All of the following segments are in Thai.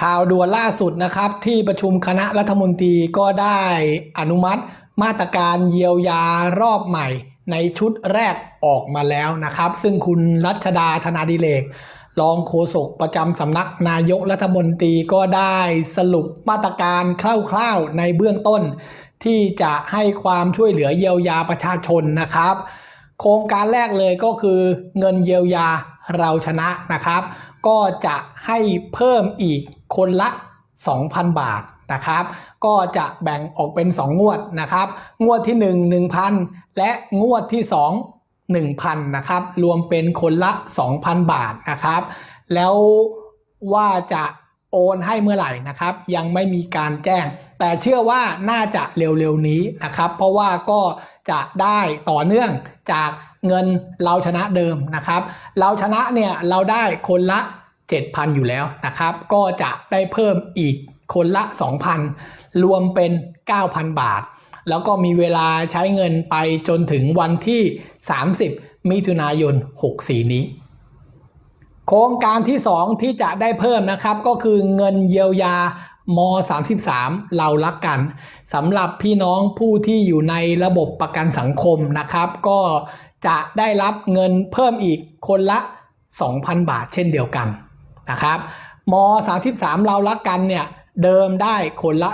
ข่าวด่วนล่าสุดนะครับ ที่ประชุมคณะรัฐมนตรีก็ได้อนุมัติ มาตรการเยียวยารอบใหม่ ในชุดแรกออกมาแล้วนะครับ ซึ่งคุณรัชดาธนาดิเลกรองโฆษกประจำสำนักนายกรัฐมนตรีก็ได้สรุปมาตรการคร่าวๆในเบื้องต้น ที่จะให้ความช่วยเหลือเยียวยาประชาชนนะครับ โครงการแรกเลยก็คือเงินเยียวยาเราชนะนะครับ ก็จะให้เพิ่มอีกคนละ 2,000 บาทนะครับ ก็จะแบ่งออกเป็น 2 งวดนะครับ งวดที่ 1 1,000 และงวดที่ 2 1,000นะครับ รวมเป็นคนละ 2,000 บาทนะครับ แล้วว่าจะโอนให้เมื่อไหร่นะครับ ยังไม่มีการแจ้ง แต่เชื่อว่าน่าจะเร็วๆนี้นะครับ เพราะว่าก็จะได้ต่อเนื่องจากเงินเราชนะเดิมนะครับ เราชนะเนี่ยเราได้คนละ 7,000 อยู่แล้วนะครับ ก็จะได้เพิ่มอีกคนละ 2,000 รวมเป็น 9,000 บาท แล้วก็มีเวลาใช้เงินไปจนถึงวันที่ 30 มิถุนายน 64 นี้ โครงการที่ 2 ที่จะได้เพิ่มนะครับ ก็คือเงินเยียวยาม33 เรารักกันสำหรับพี่น้องผู้ที่อยู่ในระบบประกันสังคมนะครับ ก็จะได้รับเงินเพิ่มอีกคนละ 2,000 บาทเช่นเดียวกัน นะครับม 33 เรารักกันเนี่ยเดิมได้คนละ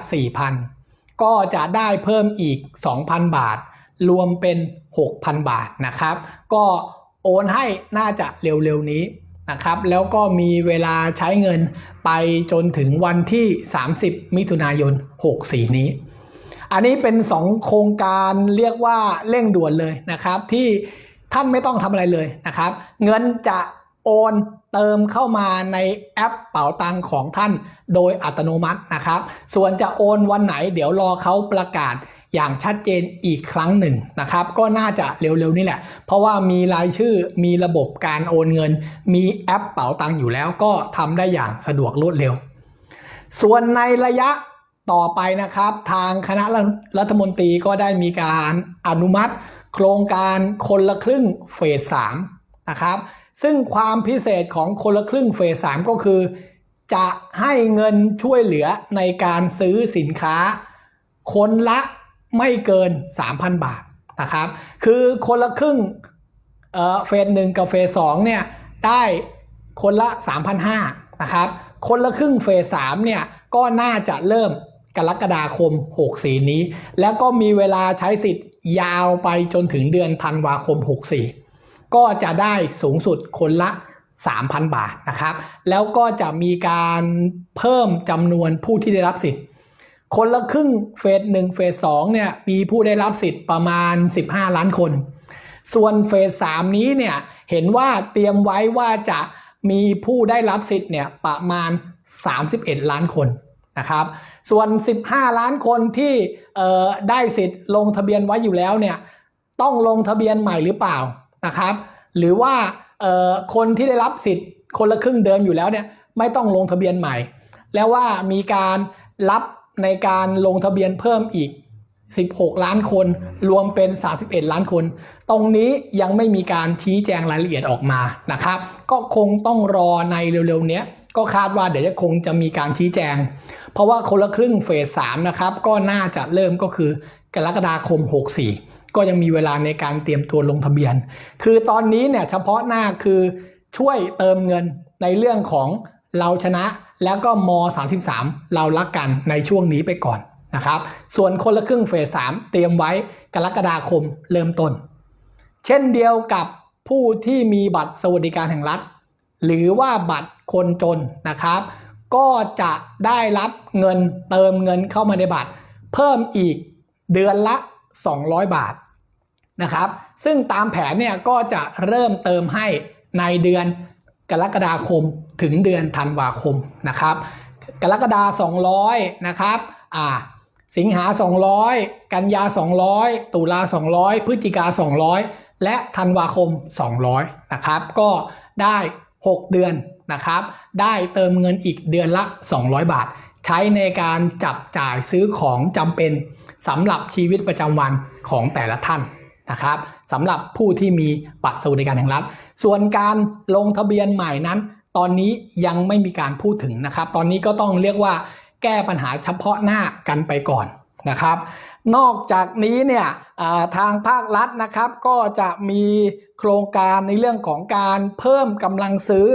4,000 ก็จะได้เพิ่มอีก 2,000 บาท รวมเป็น 6,000 บาทนะครับ ก็โอนให้น่าจะเร็วๆนี้นะครับ แล้วก็มีเวลาใช้เงินไปจนถึงวันที่ 30 มิถุนายน 64 นี้ อันนี้เป็น 2 โครงการเรียกว่าเร่งด่วนเลยนะครับ ที่ท่านไม่ต้องทำอะไรเลยนะครับ เงินจะ โอนเติมเข้ามาในแอปเป๋าตังของท่านโดยอัตโนมัตินะครับ ส่วนจะโอนวันไหนเดี๋ยวรอเขาประกาศอย่างชัดเจนอีกครั้งหนึ่งนะครับ ก็น่าจะเร็วๆนี่แหละ เพราะว่ามีรายชื่อมีระบบการโอนเงิน มีแอปเป๋าตังอยู่แล้วก็ทำได้อย่างสะดวกรวดเร็ว ส่วนในระยะต่อไปนะครับ ทางคณะรัฐมนตรีก็ได้มีการอนุมัติ โครงการคนละครึ่งเฟสสามนะครับ ซึ่งความพิเศษของคนละครึ่งเฟสสามก็คือ จะให้เงินช่วยเหลือในการซื้อสินค้า คนละไม่เกิน 3,000 บาทนะครับ คือคนละครึ่งเฟสหนึ่งกับเฟสสองเนี่ยได้คนละ 3,500นะครับคนละครึ่งเฟสสามเนี่ยก็น่าจะเริ่มกรกฎาคม 64 นี้ แล้วก็มีเวลาใช้สิทธิ์ยาวไปจนถึงเดือนธันวาคม 64 ก็จะได้สูงสุดคนละ 3,000 บาทนะครับ แล้วก็จะมีการเพิ่มจำนวนผู้ที่ได้รับสิทธิ์ คนละครึ่งเฟสหนึ่งเฟสสองเนี่ยมีผู้ได้รับสิทธิ์ประมาณ 15 ล้านคน ส่วนเฟสสามนี้เนี่ยเห็นว่าเตรียมไว้ว่าจะมีผู้ได้รับสิทธิ์เนี่ยประมาณ 31 ล้านคนนะครับ ส่วน 15 ล้านคนที่เอ่อได้สิทธิ์ลงทะเบียนไว้อยู่แล้วเนี่ยต้องลงทะเบียนใหม่หรือเปล่า นะครับ หรือว่าคนที่ได้รับสิทธิ์คนละครึ่งเดิมอยู่แล้วเนี่ยไม่ต้องลงทะเบียนใหม่ แล้วว่ามีการรับในการลงทะเบียนเพิ่มอีก 16 ล้านคน รวมเป็น 31 ล้านคน ตรงนี้ยังไม่มีการชี้แจงรายละเอียดออกมานะครับ ก็คงต้องรอในเร็วๆเนี้ยก็คาดว่าเดี๋ยวจะคงจะมีการชี้แจง เพราะว่าคนละครึ่งเฟส3นะครับ ก็น่าจะเริ่มก็คือกรกฎาคม 64 ก็ยังมีเวลาในการเตรียมตัวลงทะเบียน คือตอนนี้เนี่ยเฉพาะหน้าคือช่วยเติมเงินในเรื่องของเราชนะแล้วก็ม 33 เรารักกันในช่วงนี้ไปก่อนนะครับ ส่วนคนละครึ่งเฟส 3 เตรียมไว้กรกฎาคมเริ่มต้น เช่นเดียวกับผู้ที่มีบัตรสวัสดิการแห่งรัฐ หรือว่าบัตรคนจนนะครับ ก็จะได้รับเงินเติมเงินเข้ามาในบัตร เพิ่มอีกเดือนละ 200 บาทนะครับ ซึ่งตามแผนเนี่ยก็จะเริ่มเติมให้ในเดือนกรกฎาคมถึงเดือนธันวาคมนะครับ กรกฎา200 นะครับอ่าสิงหา 200 กันยา 200 ตุลา 200 พฤศจิกา 200 และธันวาคม 200 นะครับ ก็ได้ 6 เดือนนะครับ ได้เติมเงินอีกเดือนละ 200 บาท ใช้ในการจับจ่ายซื้อของจำเป็น สำหรับชีวิตประจำวันของแต่ละท่านนะครับสำหรับผู้ที่มีบัตรสวัสดิการแห่งรัฐ ส่วนการลงทะเบียนใหม่นั้น ตอนนี้ยังไม่มีการพูดถึงนะครับ ตอนนี้ก็ต้องเรียกว่าแก้ปัญหาเฉพาะหน้ากันไปก่อนนะครับ นอกจากนี้เนี่ยทางภาครัฐนะครับก็จะมีโครงการในเรื่องของการเพิ่มกำลังซื้อ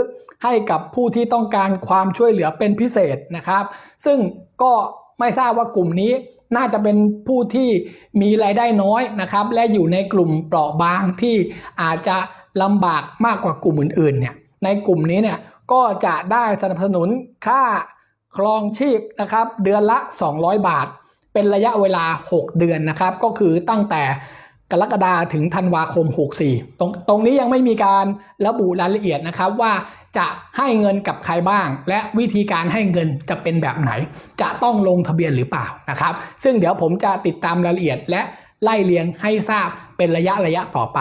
ให้กับผู้ที่ต้องการความช่วยเหลือเป็นพิเศษนะครับ ซึ่งก็ไม่ทราบว่ากลุ่มนี้ น่าจะเป็นผู้ที่มีรายได้น้อยนะครับ และอยู่ในกลุ่มเปราะบางที่อาจจะลำบากมากกว่ากลุ่มอื่นๆเนี่ยในกลุ่มนี้เนี่ยก็จะได้สนับสนุนค่าครองชีพนะครับ เดือนละ 200 บาท เป็นระยะเวลา 6 เดือนนะครับ ก็คือตั้งแต่ กรกฎาถึงธันวาคม 64 ตรงตรงนี้ยังไม่มีการระบุรายละเอียดนะครับว่าจะให้เงินกับใครบ้าง และวิธีการให้เงินจะเป็นแบบไหน จะต้องลงทะเบียนหรือเปล่านะครับ ซึ่งเดี๋ยวผมจะติดตามรายละเอียดและไล่เลียงให้ทราบเป็นระยะระยะต่อไป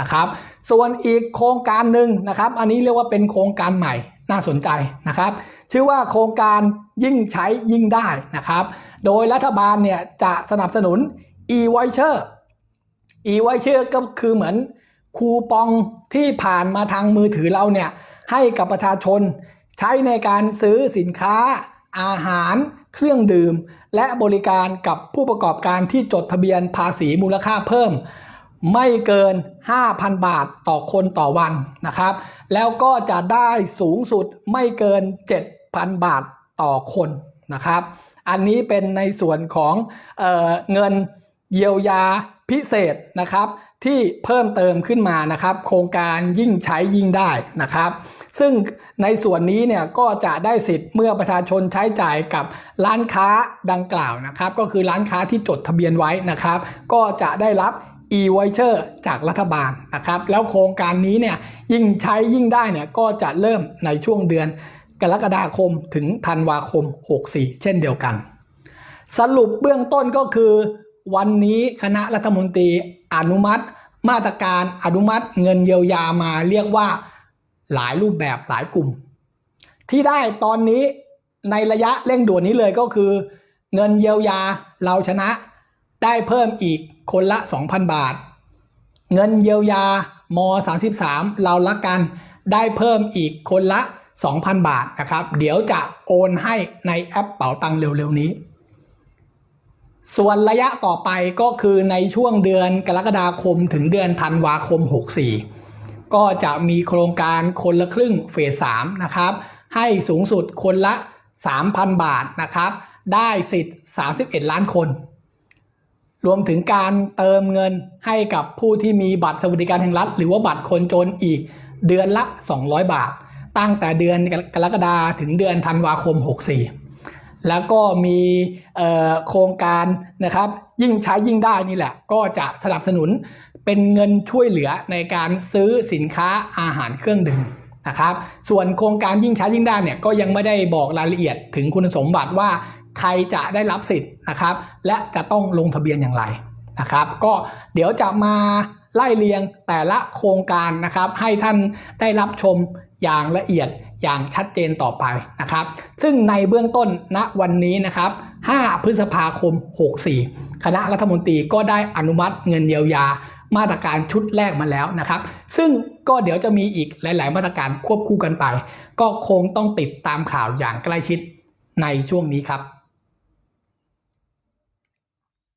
นะครับส่วนอีกโครงการหนึ่งนะครับ อันนี้เรียกว่าเป็นโครงการใหม่น่าสนใจนะครับ ชื่อว่าโครงการยิ่งใช้ยิ่งได้นะครับ โดยรัฐบาลเนี่ยจะสนับสนุน e-voucher e-voucher ก็คือเหมือนคูปองที่ผ่านมาทางมือถือเราเนี่ยให้กับประชาชน ใช้ในการซื้อสินค้า อาหาร เครื่องดื่ม และบริการกับผู้ประกอบการที่จดทะเบียนภาษีมูลค่าเพิ่ม ไม่เกิน 5,000 บาทต่อคนต่อวันนะครับ แล้วก็จะได้สูงสุดไม่เกิน 7,000 บาทต่อคนนะครับ อันนี้เป็นในส่วนของเออเงินเยียวยา พิเศษนะครับที่เพิ่มเติมขึ้นมานะครับโครงการยิ่งใช้ยิ่งได้นะครับ ซึ่งในส่วนนี้เนี่ยก็จะได้สิทธิ์เมื่อประชาชนใช้จ่ายกับร้านค้าดังกล่าวนะครับ ก็คือร้านค้าที่จดทะเบียนไว้นะครับ ก็จะได้รับ e-voucher จากรัฐบาลนะครับ แล้วโครงการนี้เนี่ยยิ่งใช้ยิ่งได้เนี่ยก็จะเริ่มในช่วงเดือนกรกฎาคมถึงธันวาคม 64 เช่นเดียวกัน สรุปเบื้องต้นก็คือ วันนี้คณะรัฐมนตรีอนุมัติ มาตรการอนุมัติเงินเยียวยามาเรียกว่าหลายรูปแบบหลายกลุ่ม ที่ได้ตอนนี้ในระยะเร่งด่วนนี้เลยก็คือ เงินเยียวยาเราชนะได้เพิ่มอีกคนละ 2,000 บาท เงินเยียวยาม33 เราละกันได้เพิ่มอีกคนละ 2,000 บาทนะครับ เดี๋ยวจะโอนให้ในแอปเป๋าตังเร็วๆนี้ ส่วนระยะต่อไปก็คือในช่วงเดือนกรกฎาคมถึงเดือนธันวาคม 64 ก็จะมีโครงการคนละครึ่งเฟส3นะครับ ให้สูงสุดคนละ 3,000 บาทนะครับ ได้สิทธิ์ 31 ล้านคน รวมถึงการเติมเงินให้กับผู้ที่มีบัตรสวัสดิการแห่งรัฐ หรือว่าบัตรคนจนอีกเดือนละ 200 บาท ตั้งแต่เดือนกรกฎาถึงเดือนธันวาคม 64 แล้วก็มีโครงการนะครับ ยิ่งใช้ยิ่งได้นี่แหละ ก็จะสนับสนุนเป็นเงินช่วยเหลือในการซื้อสินค้าอาหารเครื่องดื่มนะครับ ส่วนโครงการยิ่งใช้ยิ่งได้เนี่ยก็ยังไม่ได้บอกรายละเอียดถึงคุณสมบัติว่าใครจะได้รับสิทธิ์นะครับ และจะต้องลงทะเบียนอย่างไรนะครับ ก็เดี๋ยวจะมาไล่เรียงแต่ละโครงการนะครับ ให้ท่านได้รับชมอย่างละเอียดอย่างชัดเจนต่อไปนะครับ ซึ่งในเบื้องต้นณวันนี้นะครับ 5 พฤษภาคม 64 คณะรัฐมนตรีก็ได้อนุมัติเงินเยียวยามาตรการชุดแรกมาแล้วนะครับ ซึ่งก็เดี๋ยวจะมีอีกหลาย ๆ มาตรการควบคู่กันไป ก็คงต้องติดตามข่าวอย่างใกล้ชิดในช่วงนี้ครับ